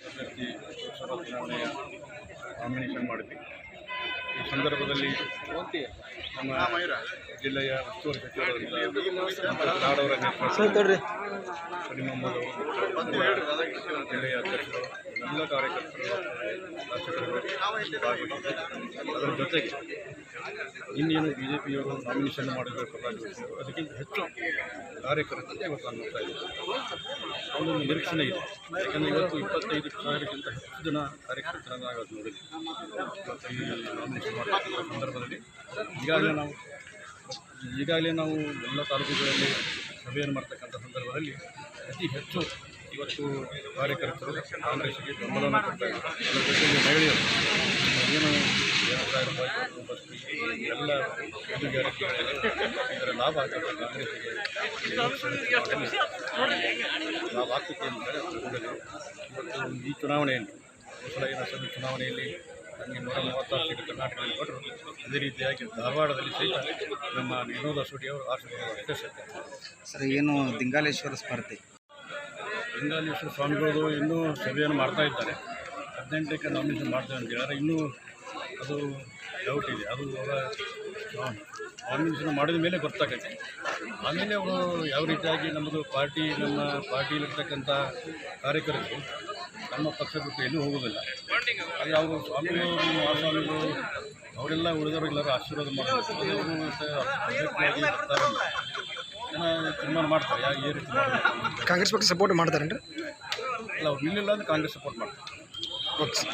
ಅಭ್ಯರ್ಥಿ ಲೋಕಸಭಾ ಚುನಾವಣೆಯ ನಾಮಿನೇಷನ್ ಮಾಡಿದ್ವಿ ಈ ಸಂದರ್ಭದಲ್ಲಿ ನಮ್ಮ ಜಿಲ್ಲೆಯ ಉಸ್ತುವಾರಿ ಅವರು ಜಿಲ್ಲೆಯ ಅಧ್ಯಕ್ಷರು, ಎಲ್ಲ ಕಾರ್ಯಕರ್ತರು. ಅದರ ಜೊತೆಗೆ ಇನ್ನೇನು ಬಿ ಜೆ ಪಿಯವರು ನಾಮಿನೇಷನ್ ಪ್ರಧಾನಮಂತ್ರಿ ಅದಕ್ಕಿಂತ ಹೆಚ್ಚು ಕಾರ್ಯಕರ್ತರು ಇವತ್ತು ನಾನು ನೋಡ್ತಾ ಇದ್ದೀನಿ ಅವನೊಂದು ನಿರೀಕ್ಷಣೆ ಇದೆ. ಯಾಕಂದರೆ ಇವತ್ತು ಇಪ್ಪತ್ತೈದು ಸಾವಿರಕ್ಕಿಂತ ಹೆಚ್ಚು ಜನ ಇವತ್ತು ನೋಡಿದ್ವಿ ಸಂದರ್ಭದಲ್ಲಿ ಈಗಾಗಲೇ ನಾವು ಈಗಾಗಲೇ ನಾವು ಎಲ್ಲ ತಾಲೂಕುಗಳಲ್ಲಿ ಸಭೆಯನ್ನು ಮಾಡ್ತಕ್ಕಂಥ ಸಂದರ್ಭದಲ್ಲಿ ಅತಿ ಹೆಚ್ಚು ಇವತ್ತು ಕಾರ್ಯಕರ್ತರು ಕಾಂಗ್ರೆಸ್ಗೆ ಬೆಂಬಲವನ್ನು ಕೊಡ್ತಾ ಇದ್ದಾರೆ. ಅದರ ಜೊತೆಗೆ ಮಹಿಳೆಯರು, ಏನು ಎಲ್ಲ ಇದರ ಲಾಭ ಲಾಭ ಆಗ್ತದೆ ಈ ಚುನಾವಣೆಯಲ್ಲಿ ಹೊಸ ಸಭೆ ಚುನಾವಣೆಯಲ್ಲಿ ನಮಗೆ ನೂರ ಮೂವತ್ತಾರು ಸೀಟು ಕರ್ನಾಟಕದಲ್ಲಿ ಕೊಟ್ಟರು ಅದೇ ರೀತಿಯಾಗಿ ಧಾರವಾಡದಲ್ಲಿ ಸಹಿತ ನಮ್ಮ ವಿನೋದ ಸ್ಟುಡಿಯೋ ಅವರು ಆಶೀರ್ವಾದ ಸರ್, ಏನು ದಿಂಗಾಲೇಶ್ವರ ಸ್ಪರ್ಧೆ? ಲಿಂಗಾಲೇಶ್ವರ ಸ್ವಾಮಿಗಳು ಇನ್ನೂ ಸಭೆಯನ್ನು ಮಾಡ್ತಾ ಇದ್ದಾರೆ. ಹದಿನೆಂಟಕ್ಕೆ ನಾಮಿನೇಷನ್ ಮಾಡ್ತೇವೆ ಅಂತ ಹೇಳಿದ್ರೆ ಇನ್ನೂ ಅದು ಡೌಟ್ ಇದೆ. ಅದು ಅವರ ನಾಮಿನೇಷನ್ ಮಾಡಿದ ಮೇಲೆ ಗೊತ್ತಾಗತ್ತೆ. ಆಮೇಲೆ ಅವರು ಯಾವ ರೀತಿಯಾಗಿ ನಮ್ಮದು ಪಾರ್ಟಿ ನಮ್ಮ ಪಾರ್ಟಿಯಲ್ಲಿರ್ತಕ್ಕಂಥ ಕಾರ್ಯಕರ್ತರು ನಮ್ಮ ಪಕ್ಷ ಬಿಟ್ಟು ಎಲ್ಲೂ ಹೋಗೋದಿಲ್ಲ ಹಾಗೆ ಅವರು ಸ್ವಾಮಿಗಳು ಮಹಾಸ್ವಾಮಿಗಳು ಅವರೆಲ್ಲ ಉಳಿದವರೆಲ್ಲರೂ ಆಶೀರ್ವಾದ ಮಾಡ್ತಾರೆ. ತೀರ್ಮಾನ ಮಾಡ್ತಾರೆ. ಯಾವ ಈ ರೀತಿ ಕಾಂಗ್ರೆಸ್ ಪಕ್ಷ ಸಪೋರ್ಟ್ ಮಾಡ್ತಾರೇನ್ರಿ? ಇಲ್ಲ ಅವ್ರು ನಿಲ್ಲಿಲ್ಲ ಅಂದ್ರೆ ಕಾಂಗ್ರೆಸ್ ಸಪೋರ್ಟ್ ಮಾಡ್ತಾರೆ. ಓಕೆ.